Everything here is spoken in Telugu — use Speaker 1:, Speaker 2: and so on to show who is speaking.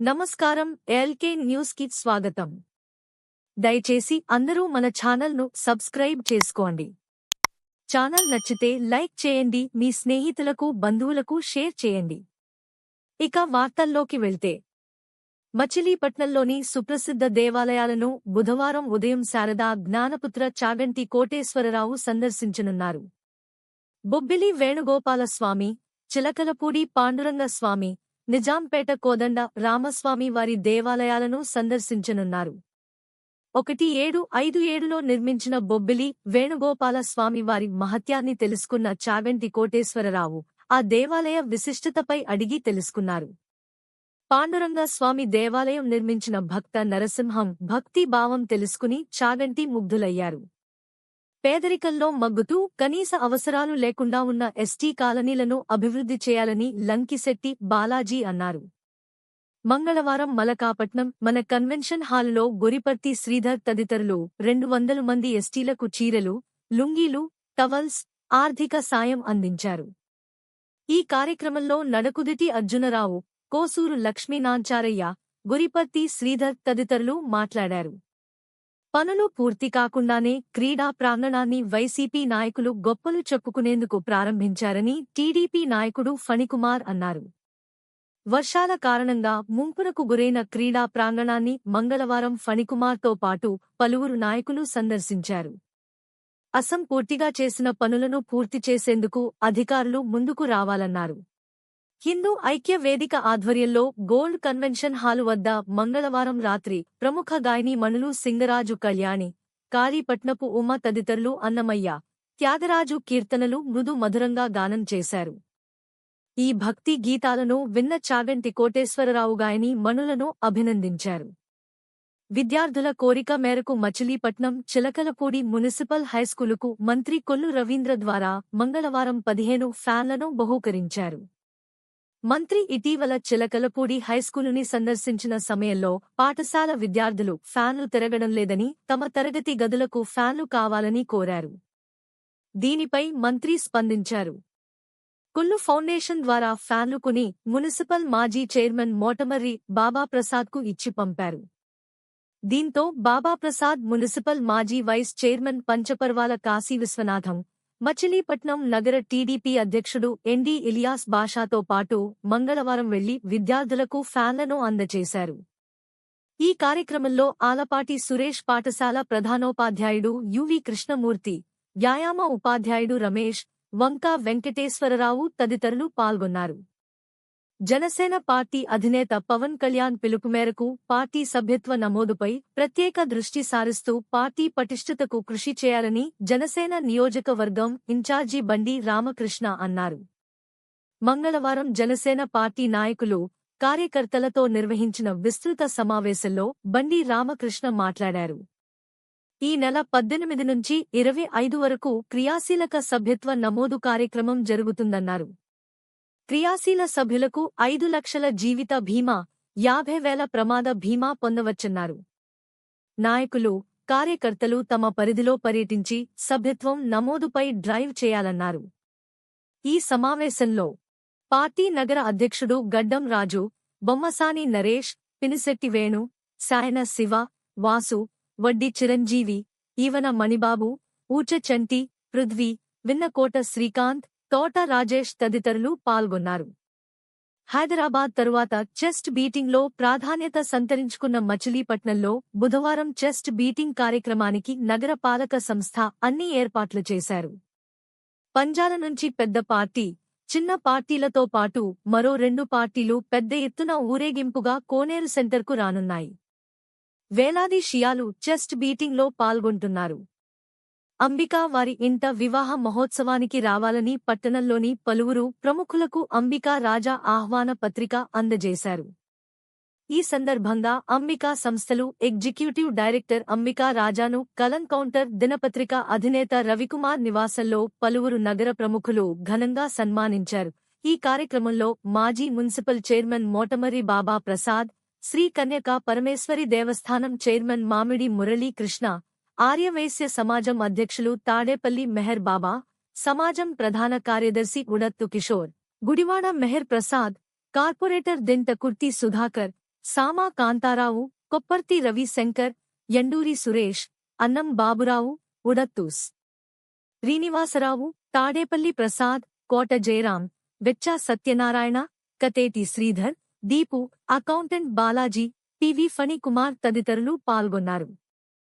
Speaker 1: నమస్కారం ఎల్కే న్యూస్కి స్వాగతం. దయచేసి అందరూ మన ఛానల్ను సబ్స్క్రైబ్ చేసుకోండి. ఛానల్ నచ్చితే లైక్ చేయండి మీ స్నేహితులకు బంధువులకు షేర్ చేయండి. ఇక వార్తల్లోకి వెళ్తే. మచిలీపట్నంలోని సుప్రసిద్ధ దేవాలయాలను బుధవారం ఉదయం శారదా జ్ఞానపుత్ర చాగంటి కోటేశ్వరరావు సందర్శించనున్నారు. బొబ్బిలి వేణుగోపాలస్వామి చిలకలపూడి పాండురంగ స్వామి నిజాంపేట కోదండ రామస్వామి వారి దేవాలయాలను సందర్శించనున్నారు. ఒకటి ఏడు ఐదు ఏడులో నిర్మించిన బొబ్బిలి వేణుగోపాల స్వామి వారి మహత్యాన్ని తెలుసుకున్న చావెంటి కోటేశ్వరరావు ఆ దేవాలయ విశిష్టతపై అడిగి తెలుసుకున్నారు. పాండురంగ స్వామి దేవాలయం నిర్మించిన భక్త నరసింహం భక్తి భావం తెలుసుకుని చాగంటి ముగ్ధులయ్యారు. పేదరికంలో మగ్గుతూ కనీస అవసరాలు లేకుండా ఉన్న ఎస్టీ కాలనీలను అభివృద్ధి చేయాలని లంకిశెట్టి బాలాజీ అన్నారు. మంగళవారం మలకాపట్నం మన కన్వెన్షన్ హాలులో గొరిపర్తి శ్రీధర్ తదితరులు రెండు వందల మంది ఎస్టీలకు చీరెలు లుంగీలు టవల్స్ ఆర్థిక సాయం అందించారు. ఈ కార్యక్రమంలో నడకుదిటి అర్జునరావు కోసూరు లక్ష్మీనాంచారయ్య గురిపర్తి శ్రీధర్ తదితరులు మాట్లాడారు. పనులు పూర్తి కాకుండానే క్రీడా ప్రాంగణాన్ని వైసీపీ నాయకులు గొప్పలు చెప్పుకునేందుకు ప్రారంభించారని టీడీపీ నాయకుడు ఫణికుమార్ అన్నారు. వర్షాల కారణంగా ముంపునకు గురైన క్రీడా ప్రాంగణాన్ని మంగళవారం ఫణికుమార్తో పాటు పలువురు నాయకులు సందర్శించారు. అసం పూర్తిగా చేసిన పనులను పూర్తి చేసేందుకు అధికారులు ముందుకు రావాలన్నారు. హిందూ ఐక్య వేదిక ఆధ్వర్యంలో గోల్డ్ కన్వెన్షన్ హాలు వద్ద మంగళవారం రాత్రి ప్రముఖ గాయని మణులు సింగరాజు కళ్యాణి కాళీపట్నపు ఉమ తదితరులు అన్నమయ్య త్యాగరాజు కీర్తనలు మృదు మధురంగా గానం చేశారు. ఈ భక్తి గీతాలను విన్న చాగంటి కోటేశ్వరరావు గాయని మణులను అభినందించారు. విద్యార్థుల కోరిక మేరకు మచిలీపట్నం చిలకలపూడి మున్సిపల్ హైస్కూలుకు మంత్రి కొల్లు రవీంద్ర ద్వారా మంగళవారం పదిహేను ఫ్యాన్లను బహూకరించారు. మంత్రి ఇటీవల చిలకలపూడి హైస్కూలుని సందర్శించిన సమయంలో పాఠశాల విద్యార్థులు ఫ్యాన్లు తిరగడం లేదని తమ తరగతి గదులకు ఫ్యాన్లు కావాలని కోరారు. దీనిపై మంత్రి స్పందించారు. కుల్లు ఫౌండేషన్ ద్వారా ఫ్యాన్లు కొని మున్సిపల్ మాజీ చైర్మన్ మోటమర్రి బాబాప్రసాద్కు ఇచ్చి పంపారు. దీంతో బాబాప్రసాద్ మున్సిపల్ మాజీ వైస్ చైర్మన్ పంచపర్వాల కాశీ విశ్వనాథం మచిలీపట్నం నగర టీడీపీ అధ్యక్షుడు ఎండి ఇలియాస్ బాషాతో పాటు మంగళవారం వెళ్ళి విద్యార్థులకు ఫ్యాన్లను అందజేశారు. ఈ కార్యక్రమంలో ఆలపాటి సురేష్ పాఠశాల ప్రధానోపాధ్యాయుడు యువి కృష్ణమూర్తి వ్యాయామ ఉపాధ్యాయుడు రమేష్ వంకా వెంకటేశ్వరరావు తదితరులు పాల్గొన్నారు. జనసేన పార్టీ అధినేత పవన్ కళ్యాణ్ పిలుపు మేరకు పార్టీ సభ్యత్వ నమోదుపై ప్రత్యేక దృష్టి సారిస్తూ పార్టీ పటిష్టతకు కృషి చేయాలని జనసేన నియోజకవర్గం ఇన్ఛార్జి బండి రామకృష్ణ అన్నారు. మంగళవారం జనసేన పార్టీ నాయకులు కార్యకర్తలతో నిర్వహించిన విస్తృత సమావేశంలో బండి రామకృష్ణ మాట్లాడారు. ఈ నెల పద్దెనిమిది నుంచి ఇరవై ఐదు వరకు క్రియాశీలక సభ్యత్వ నమోదు కార్యక్రమం జరుగుతుందన్నారు. క్రియాశీల సభ్యులకు ఐదు లక్షల జీవిత బీమా యాభై వేల ప్రమాద బీమా పొందవచ్చన్నారు. నాయకులు కార్యకర్తలు తమ పరిధిలో పర్యటించి సభ్యత్వం నమోదుపై డ్రైవ్ చేయాలన్నారు. ఈ సమావేశంలో పార్టీ నగర అధ్యక్షుడు గడ్డం రాజు బొమ్మసాని నరేష్ పినిశెట్టి వేణు సాయన శివ వాసు వడ్డి చిరంజీవి ఈవన మణిబాబు ఊచ చంటి పృథ్వీ విన్నకోట శ్రీకాంత్ తోట రాజేష్ తదితరులు పాల్గొన్నారు. హైదరాబాద్ తరువాత చెస్ట్ బీటింగ్లో ప్రాధాన్యత సంతరించుకున్న మచిలీపట్నంలో బుధవారం చెస్ట్ బీటింగ్ కార్యక్రమానికి నగర పాలక సంస్థ అన్ని ఏర్పాట్లు చేశారు. పంజాల నుంచి పెద్ద పార్టీ చిన్న పార్టీలతో పాటు మరో రెండు పార్టీలు పెద్ద ఎత్తున ఊరేగింపుగా కోనేరు సెంటర్కు రానున్నాయి. వేలాది షియాలు చెస్ట్ బీటింగ్లో పాల్గొంటున్నారు. అంబికా వారి ఇంట వివాహ మహోత్సవానికి రావాలని పట్టణంలోని పలువురు ప్రముఖులకు అంబికా రాజా ఆహ్వాన పత్రిక అందజేశారు. ఈ సందర్భంగా అంబికా సంస్థలు ఎగ్జిక్యూటివ్ డైరెక్టర్ అంబికా రాజాను కలం కౌంటర్ దినపత్రిక అధినేత రవికుమార్ నివాసంలో పలువురు నగర ప్రముఖులు ఘనంగా సన్మానించారు. ఈ కార్యక్రమంలో మాజీ మున్సిపల్ చైర్మన్ మోటమరి బాబా ప్రసాద్ శ్రీ కన్యక పరమేశ్వరి దేవస్థానం చైర్మన్ మామిడి మురళీ కృష్ణ ఆర్యవైశ్య సమాజం అధ్యక్షులు తాడేపల్లి మెహర్ బాబా సమాజం ప్రధాన కార్యదర్శి Udathu Kishore Gudivada Mehar Prasad corporator Dinta Kurthi Sudhakar Sama Kantharao Kopparthi Ravishankar Enduri Suresh Annam Baburao ఉడత్తూస్ Srinivasarao Tadepalli Prasad Kota Jayaram వెచ్చా Satyanarayana Kateti Sridhar Deepu accountant Balaji PV Phanikumar తదితరులు పాల్గొన్నారు.